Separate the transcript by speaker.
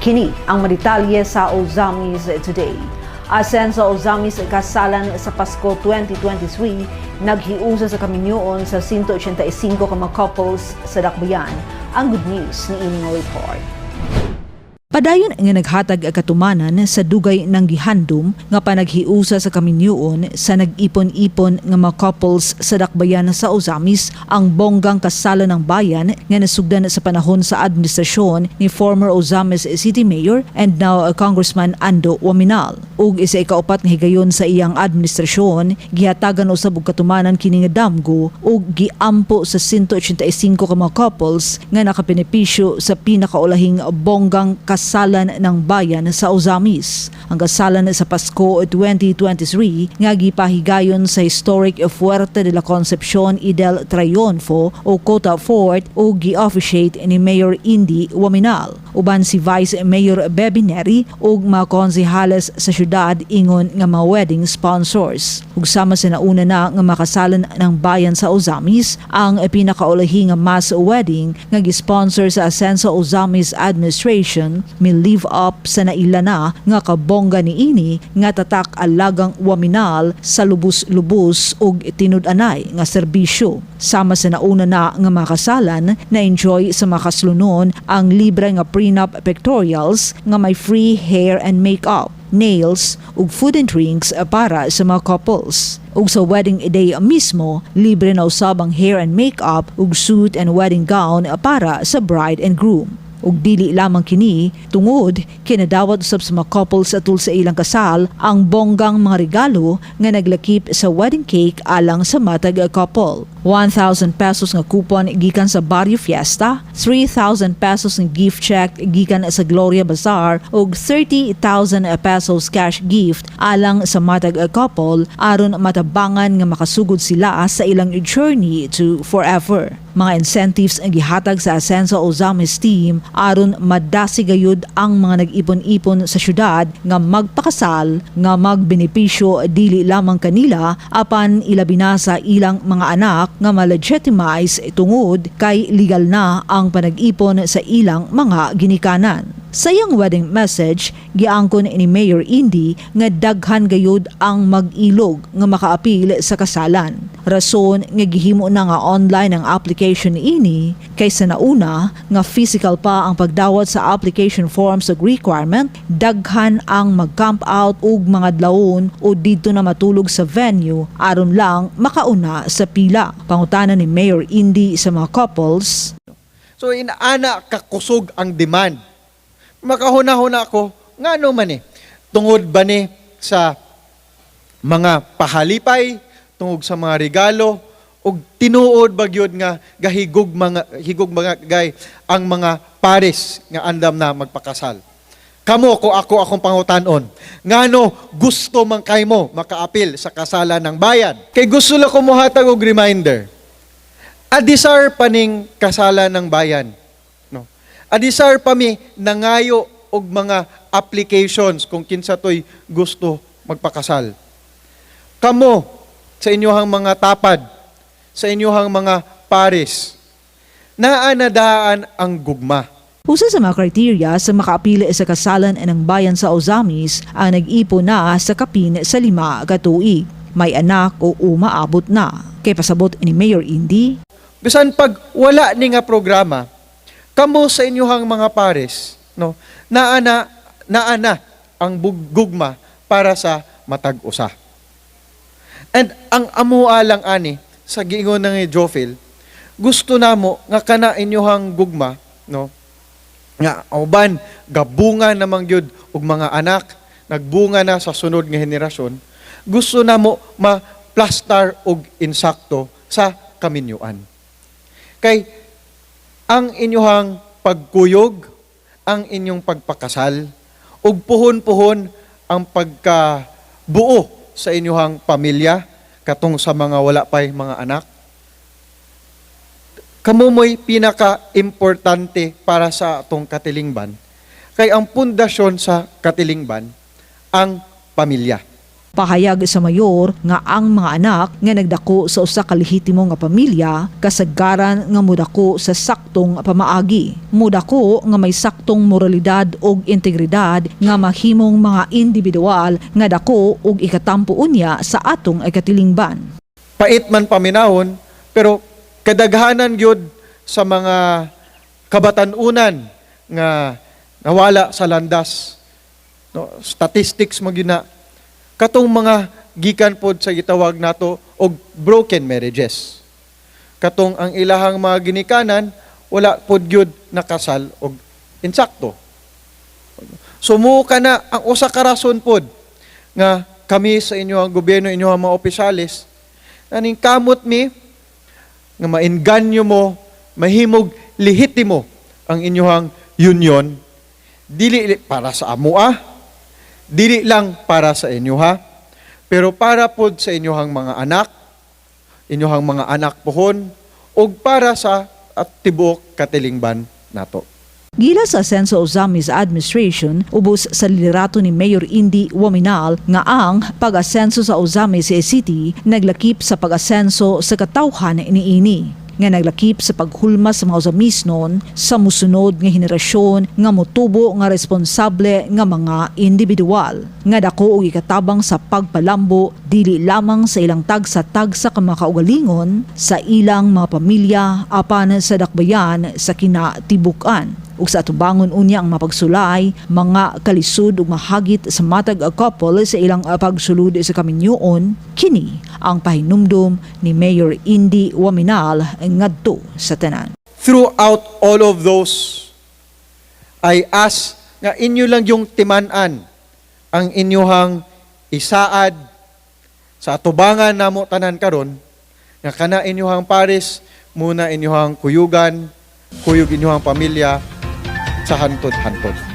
Speaker 1: Kini ang maritalye sa Ozamis Today. Asen sa Ozamis kasalan sa Pasko 2023, naghiusa sa kaminyoon sa 185 ka mga couples sa Dakbayan. Ang good news ni ining report.
Speaker 2: Padayon nga naghatag ang katumanan sa dugay ng gihandom nga panaghiusa sa kaminyoon sa nag-ipon-ipon nga mga couples sa dakbayan sa Ozamis ang bonggang kasala ng bayan nga nasugdan sa panahon sa administrasyon ni former Ozamis City Mayor and now Congressman Ando Waminal. Ug isa ikaupat nga higayon sa iyang administrasyon, gihatagan usab og katumanan kini nga damgo ug giampo sa 185 ka mga couples nga nakabenepisyo sa pinakaulahing bonggang kasalan ng bayan sa Ozamis. Ang kasalan sa Pasko 2023 nga gipahigayon sa historic Fuerte de la Concepcion y del Triunfo o Cota Fort o gi-officiate ni Mayor Indy Waminal. Uban si Vice Mayor Bebe Neri ug mga konsehales sa syudad ingon nga mga wedding sponsors. Ug sama sa nauna na nga makasalan ng bayan sa Ozamis ang pinakaulahi nga mass wedding nga gisponsor sa Asenso Ozamis Administration may live up sa naila na nga kabongga ni ini nga tatak alagang waminal sa lubos-lubos ug tinud-anay nga serbisyo. Sama sa nauna na nga makasalan na enjoy sa makaslunon ang libre nga prenup pictorials nga may free hair and makeup nails ug food and drinks para sa mga couples. Ug sa wedding day mismo, libre na usab ang hair and makeup ug suit and wedding gown para sa bride and groom ug dili lamang kini tungod kinadawat usab sa mga couples atul sa ilang kasal ang bonggang mga regalo nga naglakip sa wedding cake alang sa matag couple. 1,000 pesos nga coupon gikan sa Barrio Fiesta, 3,000 pesos nga gift check gikan sa Gloria Bazaar ug 30,000 pesos cash gift alang sa matag couple aron matabangan nga makasugod sila sa ilang journey to forever mga incentives ang gihatag sa Asenso Ozamis team aron madasi gayud ang mga nag-ipon-ipon sa syudad nga magpakasal nga magbenepisyo dili lamang kanila apan ilabi na sa ilang mga anak nga ma-legitimize tungod kay legal na ang panag-ipon sa ilang mga ginikanan. Sa iyang wedding message, giangkon ni Mayor Indy nga daghan gayud ang mag-ilog nga makaapil sa kasalan. Rason nga gihimo na nga online ang application ini kaysa nauna nga physical pa ang pagdawat sa application forms ug requirement, daghan ang mag-camp out ug mga dlawon o didto na matulog sa venue aron lang makauna sa pila. Pangutana ni Mayor Indy sa mga couples,
Speaker 3: So inaana kakusog ang demand. Makahuna-huna ako, nga ano man eh, tungod ba ni sa mga pahalipay, tungod sa mga regalo, ug tinuod bagyod nga gahigog mga higog mga gay ang mga pares nga andam na magpakasal. Kamo ko ako akong pangutanon. Ngano gusto man kay mo makaapil sa kasalan ng bayan. Kay gusto la ko mohatag og reminder. Adisar paning kasalan ng bayan. Adisar pa mi nangayo og mga applications kung kinsa toy gusto magpakasal. Kamo sa inyohang mga tapad, sa inyohang mga pares, naanadaan ang gugma.
Speaker 2: Usa sa mga kriteriya sa makaapila sa kasalan ng bayan sa Ozamis ang nag-ipo na sa kapin sa lima katuig. May anak o umaabot na. Kay pasabot ni Mayor Indy,
Speaker 3: Bisan pag wala ni nga programa, kamo sa inyohang mga pares, no, naana naana ang gugma para sa matag usa. And ang amua lang ani sa giingon ng Jofil, gusto namo nga kana inyohang gugma, no, nga uban gabunga namang gyud og mga anak, nagbunga na sa sunod nga henerasyon, gusto namo ma-plastar og insakto sa kaminyuan. Kay ang inyong pagkuyog, ang inyong pagpakasal, ug puhon-puhon ang pagkabuo sa inyong pamilya, katong sa mga wala pa'y mga anak, kamo mo'y pinaka-importante para sa atong katilingban. Kay ang pundasyon sa katilingban, ang pamilya.
Speaker 2: Pahayag sa mayor nga ang mga anak nga nagdako sa usa ka lehitimo nga pamilya kasagaran nga mudako sa saktong pamaagi. Mudako nga may saktong moralidad ug integridad nga mahimong mga individual nga dako ug ikatampo unya sa atong ikatilingban.
Speaker 3: Pait man paminahon, pero kadaghanan gyud sa mga kabatanunan nga nawala sa landas. No, statistics mo gyud na katong mga gikan pod sa gitawag nato og broken marriages. Katong ang ilahang mga ginikanan wala pod gyud nakasal og insakto. Sumuka na ang usa ka rason pod nga kami sa inyo ang gobyerno inyo ang mga opisyalis naning kamot mi nga mainganyo mo mahimog lehitimo ang inyong union dili li- para sa amo ah dili lang para sa inyo ha? Pero para pod sa inyong mga anak inyong mga anak pohon ug para sa at tibuok katilingban nato.
Speaker 2: Gila sa Senso Ozamis administration, ubos sa liderato ni Mayor Indy Waminal nga ang pag-asenso sa Ozamis City naglakip sa pag-asenso sa katawhan ni ini nga naglakip sa paghulma sa mga Ozamis noon sa musunod nga henerasyon nga motubo nga responsable nga mga individual. Nga dako og ikatabang sa pagpalambo dili lamang sa ilang tag sa tag sa kamakaugalingon sa ilang mga pamilya apan sa dakbayan sa kinatibukan ug sa atubangon unya ang mapagsulay mga kalisod ug mahagit sa matag couple sa ilang ah, pagsulod sa kaminyoon kini ang pahinumdom ni Mayor Indy Waminal ngadto sa tanan.
Speaker 3: Throughout all of those, I ask nga inyo lang yung timanan ang inyuhang isaad sa atubangan namo tanan karon nga kana inyuhang pares muna inyuhang kuyugan, kuyog inyuhang pamilya sa hantod-hantod.